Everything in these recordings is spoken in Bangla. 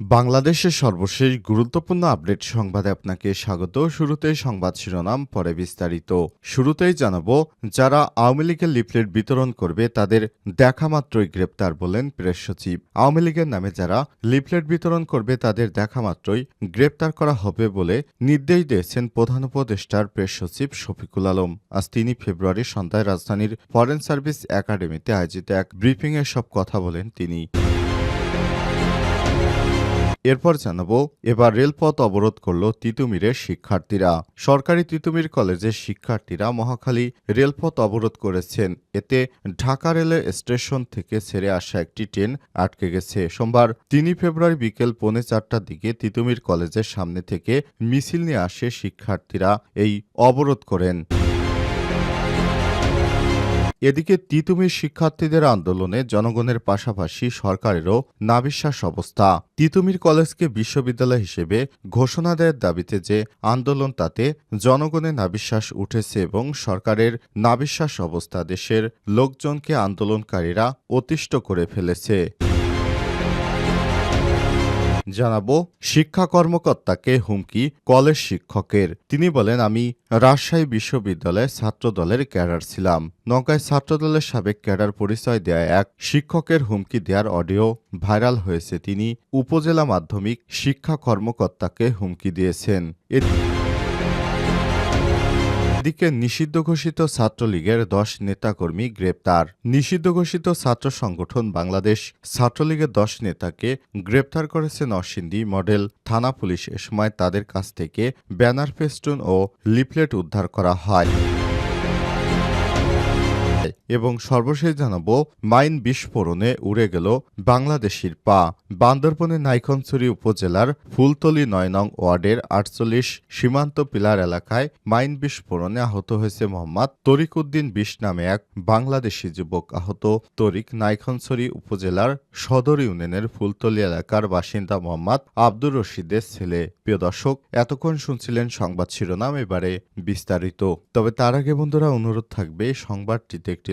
বাংলাদেশের সর্বশেষ গুরুত্বপূর্ণ আপডেট সংবাদে আপনাকে স্বাগত। শুরুতে সংবাদ শিরোনাম, পরে বিস্তারিত। শুরুতেই জানাব, যারা আওয়ামী লীগের লিফলেট বিতরণ করবে, তাদের দেখা মাত্রই গ্রেপ্তার বলেন প্রেস সচিব। আওয়ামী লীগের নামে যারা লিফলেট বিতরণ করবে, তাদের দেখা মাত্রই গ্রেপ্তার করা হবে বলে নির্দেশ দিয়েছেন প্রধান উপদেষ্টার প্রেস সচিব শফিকুল আলম। আজ তিনি ফেব্রুয়ারি সন্ধ্যায় রাজধানীর ফরেন সার্ভিস একাডেমিতে আয়োজিত এক ব্রিফিংয়ে সব কথা বলেন তিনি। এরপর জানাব, এবার রেলপথ অবরোধ করল তিতুমিরের শিক্ষার্থীরা। সরকারি তিতুমির কলেজের শিক্ষার্থীরা মহাখালী রেলপথ অবরোধ করেছেন। এতে ঢাকা রেলের স্টেশন থেকে ছেড়ে আসা একটি ট্রেন আটকে গেছে। সোমবার তিনই ফেব্রুয়ারি বিকেল পৌনে চারটার দিকে তিতুমির কলেজের সামনে থেকে মিছিল নিয়ে আসে শিক্ষার্থীরা। এই অবরোধ করেন। এদিকে তিতুমির শিক্ষার্থীদের আন্দোলনে জনগণের পাশাপাশি সরকারেরও নাবিশ্বাস অবস্থা। তিতুমির কলেজকে বিশ্ববিদ্যালয় হিসেবে ঘোষণা দেয়ের দাবিতে যে আন্দোলন, তাতে জনগণের নাবিশ্বাস উঠেছে এবং সরকারের নাবিশ্বাস অবস্থা দেশের লোকজনকে আন্দোলনকারীরা অতিষ্ঠ করে ফেলেছে। জানাব, শিক্ষা কর্মকর্তাকে হুমকি কলেজ শিক্ষকের। তিনি বলেন, আমি রাজশাহী বিশ্ববিদ্যালয়ে ছাত্রদলের ক্যাডার ছিলাম। নৌকায় ছাত্রদলের সাবেক ক্যাডার পরিচয় দেয়া এক শিক্ষকের হুমকি দেওয়ার অডিও ভাইরাল হয়েছে। তিনি উপজেলা মাধ্যমিক শিক্ষা কর্মকর্তাকে হুমকি দিয়েছেন। এদিকে নিষিদ্ধ ঘোষিত ছাত্রলীগের দশ নেতাকর্মী গ্রেপ্তার। নিষিদ্ধ ঘোষিত ছাত্র সংগঠন বাংলাদেশ ছাত্রলীগের দশ নেতাকে গ্রেপ্তার করেছে নরসিংদী মডেল থানা পুলিশ। এ সময় তাদের কাছ থেকে ব্যানার, ফেস্টুন ও লিফলেট উদ্ধার করা হয়। এবং সর্বশেষ জানাব, মাইন বিস্ফোরণে উড়ে গেল বাংলাদেশির পা। বান্দরবনের নাইখনছড়ি উপজেলার ফুলতলি নয় নং ওয়ার্ডের আটচল্লিশ সীমান্ত পিলার এলাকায় মাইন বিস্ফোরণে আহত হয়েছে মোহাম্মদ তরিক উদ্দিন বিশ নামে এক বাংলাদেশি যুবক আহত। তরিক নাইখনছড়ি উপজেলার সদর ইউনিয়নের ফুলতলি এলাকার বাসিন্দা মোহাম্মদ আব্দুর রশিদের ছেলে। প্রিয় দর্শক, এতক্ষণ শুনছিলেন সংবাদ শিরোনাম, এবারে বিস্তারিত। তবে তার আগে বন্ধুরা, অনুরোধ থাকবে, সংবাদটিতে একটি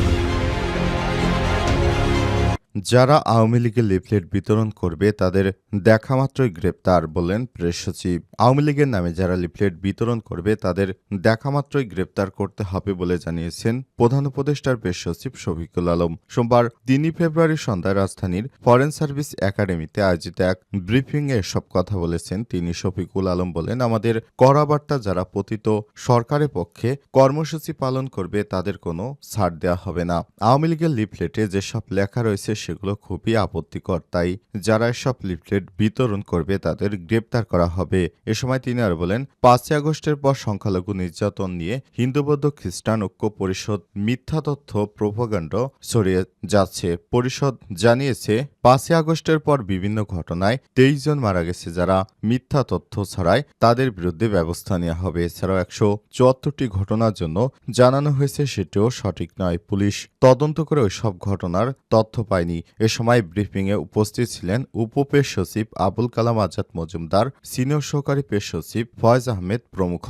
যারা আওয়ামী লীগের লিফলেট বিতরণ করবে, তাদের দেখামাত্রই গ্রেপ্তার বললেন প্রেস সচিব। আওয়ামী লীগের নামে যারা লিফলেট বিতরণ করবে, তাদের দেখামাত্রই গ্রেপ্তার করতে হবে বলে জানিয়েছেন প্রধান উপদেষ্টার প্রেস সচিব শফিকুল আলম। সোমবার তিনই ফেব্রুয়ারি সন্ধ্যায় রাজধানীর ফরেন সার্ভিস একাডেমিতে আয়োজিত এক ব্রিফিংয়ে এসব কথা বলেছেন তিনি শফিকুল আলম বলেন, আমাদের করাবার্তা যারা পতিত সরকারের পক্ষে কর্মসূচি পালন করবে, তাদের কোনো ছাড় দেওয়া হবে না। আওয়ামী লীগের লিফলেটে যেসব লেখা রয়েছে সেগুলো খুবই আপত্তিকর, তাই যারা এসব লিফলেট বিতরণ করবে তাদের গ্রেপ্তার করা হবে। এ সময় তিনি আর বলেন, পাঁচই আগস্টের পর সংখ্যালঘু নির্যাতন নিয়ে হিন্দু বৌদ্ধ খ্রিস্টান ঐক্য পরিষদ মিথ্যা তথ্য প্রোপাগান্ড ছড়িয়ে যাচ্ছে। পরিষদ জানিয়েছে, পাঁচই আগস্টের পর বিভিন্ন ঘটনায় তেইশ জন মারা গেছে যারা মিথ্যা তথ্য ছড়ায় তাদের বিরুদ্ধে ব্যবস্থা নেওয়া হবে। এছাড়াও একশো চুয়াত্তরটি ঘটনার জন্য জানানো হয়েছে সেটিও সঠিক নয়। পুলিশ তদন্ত করে ওইসব ঘটনার তথ্য পায়নি। এ সময় ব্রিফিংয়ে উপস্থিত ছিলেন উপপেশ সচিব আবুল কালাম আজাদ মজুমদার, সিনিয়র সহকারী পেশ সচিব ফয়েজ আহমেদ প্রমুখ।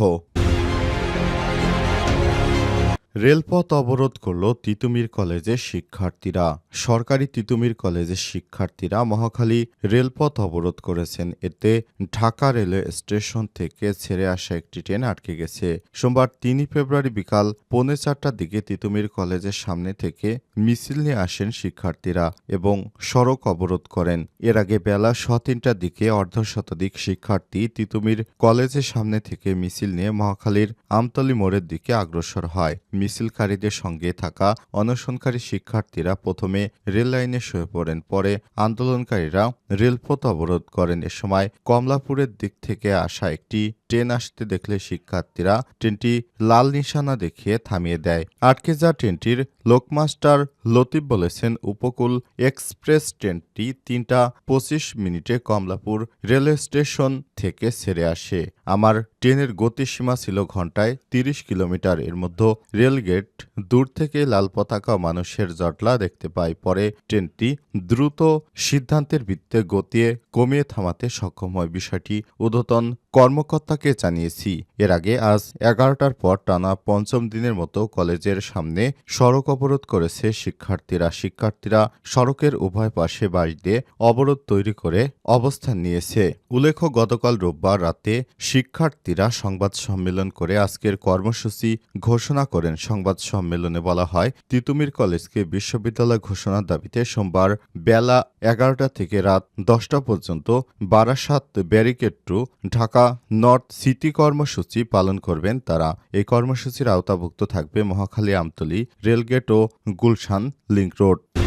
রেলপথ অবরোধ করল তিতুমির কলেজের শিক্ষার্থীরা। সরকারি তিতুমির কলেজের শিক্ষার্থীরা মহাখালী রেলপথ অবরোধ করেছেন। এতে ঢাকা রেলওয়ে স্টেশন থেকে ছেড়ে আসা একটি ট্রেন আটকে গেছে। সোমবার তিনই ফেব্রুয়ারি বিকাল পৌনে চারটার দিকে তিতুমির কলেজের সামনে থেকে মিছিল নিয়ে আসেন শিক্ষার্থীরা এবং সড়ক অবরোধ করেন। এর আগে বেলা স তিনটার দিকে অর্ধশতাধিক শিক্ষার্থী তিতুমির কলেজের সামনে থেকে মিছিল নিয়ে মহাখালীর আমতলী মোড়ের দিকে অগ্রসর হয়। মিছিলকারীদের সঙ্গে থাকা অনশনকারী শিক্ষার্থীরা প্রথমে রেল লাইনে শুয়ে পড়েন। পরে আন্দোলনকারীরা রেলপথ অবরোধ করেন। এ সময় কমলাপুরের দিক থেকে আসা একটি ট্রেন আসতে দেখলে শিক্ষার্থীরা ট্রেনটি লাল নিশানা দেখিয়ে থামিয়ে দেয়। আটকে যা ট্রেনটির লোকমাস্টার লতিফ বলেছেন, উপকূল এক্সপ্রেস ট্রেনটি তিনটা পঁচিশ মিনিটে কমলাপুর রেলওয়ে স্টেশন থেকে ছেড়ে আসে। আমার ট্রেনের গতিসীমা ছিল ঘন্টায় তিরিশ কিলোমিটার। এর মধ্যে রেলগেট দূর থেকে লাল পতাকা মানুষের জটলা দেখতে পাই। পরে ট্রেনটি দ্রুত সিদ্ধান্তের ভিত্তিতে গতিয়ে কমিয়ে থামাতে সক্ষম হয়। বিষয়টি ঊর্ধ্বতন কর্মকর্তাকে জানিয়েছি। এর আগে আজ এগারোটার পর টানা পঞ্চম দিনের মতো কলেজের সামনে সড়ক অবরোধ করেছে শিক্ষার্থীরা। শিক্ষার্থীরা সড়কের উভয় পাশে বাড়িতে অবরোধ তৈরি করে অবস্থান নিয়েছে। উল্লেখ্য, গতকাল রোববার রাতে শিক্ষার্থীরা সংবাদ সম্মেলন করে আজকের কর্মসূচি ঘোষণা করেন। সংবাদ সম্মেলনে বলা হয়, তিতুমির কলেজকে বিশ্ববিদ্যালয় ঘোষণার দাবিতে সোমবার বেলা এগারোটা থেকে রাত দশটা পর্যন্ত Barasat barricade to Dhaka north city কর্মসূচি পালন করবেন তারা। এই কর্মসূচির আওতাভুক্ত থাকবে মহাখালী, আমতলী, রেলগেট ও গুলশান লিংক রোড।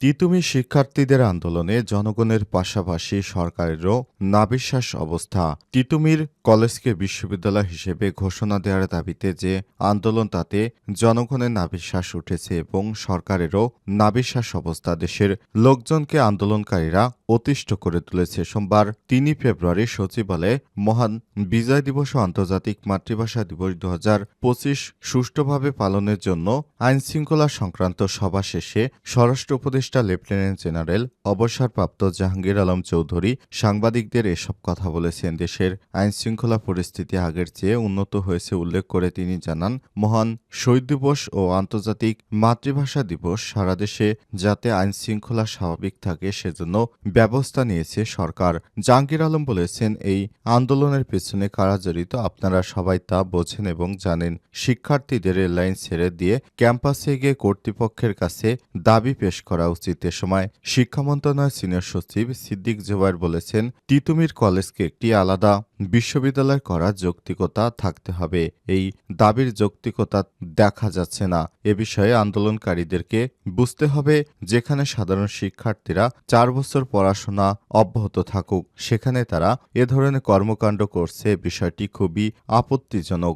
তিতুমি শিক্ষার্থীদের আন্দোলনে জনগণের পাশাপাশি সরকারেরও নাবিশ্বাস অবস্থা। তিতুমির কলেজকে বিশ্ববিদ্যালয় হিসেবে ঘোষণা দেওয়ার দাবিতে যে আন্দোলন, তাতে জনগণের নাবিশ্বাস উঠেছে এবং সরকারেরও নাবিশ্বাস অবস্থা দেশের লোকজনকে আন্দোলনকারীরা অতিষ্ঠ করে তুলেছে। সোমবার তিনই ফেব্রুয়ারি সচিবালয়ে মহান বিজয় দিবস ও আন্তর্জাতিক মাতৃভাষা দিবস দু হাজার পঁচিশ সুষ্ঠুভাবে পালনের জন্য আইনশৃঙ্খলা সংক্রান্ত সভা শেষে স্বরাষ্ট্র উপদেষ্টা লেফটেন্যান্ট জেনারেল, অবসরপ্রাপ্ত জাহাঙ্গীর আলম চৌধুরী সাংবাদিকদের এসব কথা বলেছেন। দেশের আইনশৃঙ্খলা পরিস্থিতি আগের চেয়ে উন্নত হয়েছে উল্লেখ করে তিনি জানান, মহান শহীদ দিবস ও আন্তর্জাতিক মাতৃভাষা দিবস সারা দেশে যাতে আইনশৃঙ্খলা স্বাভাবিক থাকে সেজন্য ব্যবস্থা নিয়েছে সরকার। জাহাঙ্গীর আলম বলেছেন, এই আন্দোলনের পেছনে কারা জড়িত আপনারা সবাই তা বোঝেন এবং জানেন। শিক্ষার্থীদের রেললাইন ছেড়ে দিয়ে ক্যাম্পাসে গিয়ে কর্তৃপক্ষের কাছে দাবি পেশ করা উচিত সময় শিক্ষা মন্ত্রণালয়ের সিনিয়র সচিব সিদ্দিক জোবায়ের বলেছেন, তিতুমির কলেজকে একটি আলাদা বিশ্ববিদ্যালয় করার যৌক্তিকতা থাকতে হবে। এই দাবির যৌক্তিকতা দেখা যাচ্ছে না। এ বিষয়ে আন্দোলনকারীদেরকে বুঝতে হবে যেখানে সাধারণ শিক্ষার্থীরা চার বছর পড়াশোনা অব্যাহত থাকুক, সেখানে তারা এ ধরনের কর্মকাণ্ড করছে। বিষয়টি খুবই আপত্তিজনক।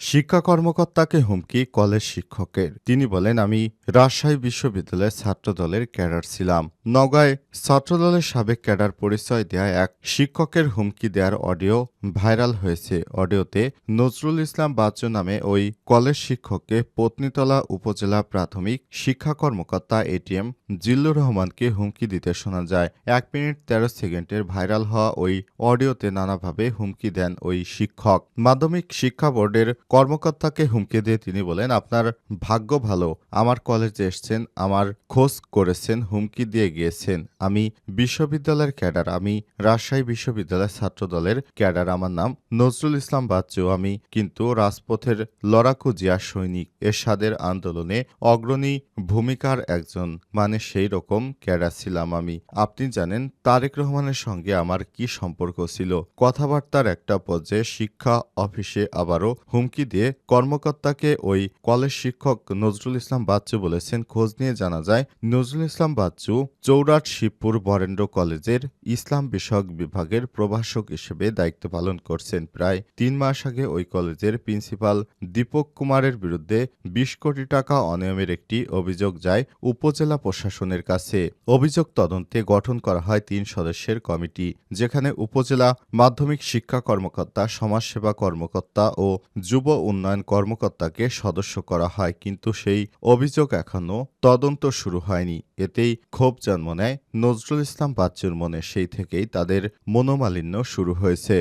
শিক্ষা কর্মকর্তাকে হুমকি কলেজ শিক্ষকের। তিনি বলেন, আমি রাজশাহী বিশ্ববিদ্যালয়ের ছাত্রদলের ক্যাডার ছিলাম। নগাঁয় ছাত্রদলের সাবেক ক্যাডার পরিচয় দেয়া এক শিক্ষকের হুমকি দেওয়ার অডিও ভাইরাল হয়েছে। অডিওতে নজরুল ইসলাম বাচ্চু নামে ওই কলেজ শিক্ষককে পত্নীতলা উপজেলা প্রাথমিক শিক্ষা কর্মকর্তা এটিএম জিল্লুর রহমানকে হুমকি দিতে শোনা যায়। এক মিনিট তেরো সেকেন্ডের ভাইরাল হওয়া ওই অডিওতে নানাভাবে হুমকি দেন ওই শিক্ষক। মাধ্যমিক শিক্ষা বোর্ডের কর্মকর্তাকে হুমকি দিয়ে তিনি বলেন, আপনার ভাগ্য ভালো। আমার কলেজে এসছেন, আমার খোঁজ করেছেন, হুমকি দিয়ে গিয়েছেন। আমি বিশ্ববিদ্যালয়ের ক্যাডার, আমি রাজশাহী বিশ্ববিদ্যালয়ের ছাত্র দলের ক্যাডার। আমার নাম নজরুল ইসলাম বাচ্চু। আমি কিন্তু রাজপথের লড়াকু জিয়া সৈনিক। এরশাদের আন্দোলনে অগ্রণী ভূমিকার একজন। মানে সেই রকম ক্যাডার ছিলাম আমি। আপনি জানেন তারেক রহমানের সঙ্গে আমার কি সম্পর্ক ছিল। কথাবার্তার একটা পর্যায়ে শিক্ষা অফিসে আবারও হুমকি দিয়ে কর্মকর্তাকে ওই কলেজ শিক্ষক নজরুল ইসলাম বাচ্চু বলেছেন, খোঁজ নিয়ে জানা যায় নজরুল ইসলাম বাচ্চু চৌরাট শিবপুর বরেন্দ্র কলেজের ইসলাম বিষয়ক বিভাগের প্রভাষক হিসেবে দায়িত্ব পালন করছেন। প্রায় তিন মাস আগে ওই কলেজের প্রিন্সিপাল দীপক কুমারের বিরুদ্ধে বিশ কোটি টাকা অনিয়মের একটি অভিযোগ যায় উপজেলা প্রশাসনের কাছে অভিযোগ তদন্তে গঠন করা হয় তিন সদস্যের কমিটি, যেখানে উপজেলা মাধ্যমিক শিক্ষা কর্মকর্তা, সমাজসেবা কর্মকর্তা ও যুব উন্নয়ন কর্মকর্তাকে সদস্য করা হয়, কিন্তু সেই অভিযোগ এখনও তদন্ত শুরু হয়নি। এতেই ক্ষোভ জন্ম নেয় নজরুল ইসলাম বাচ্চুর মনে, সেই থেকেই তাদের মনোমালিন্য শুরু হয়েছে।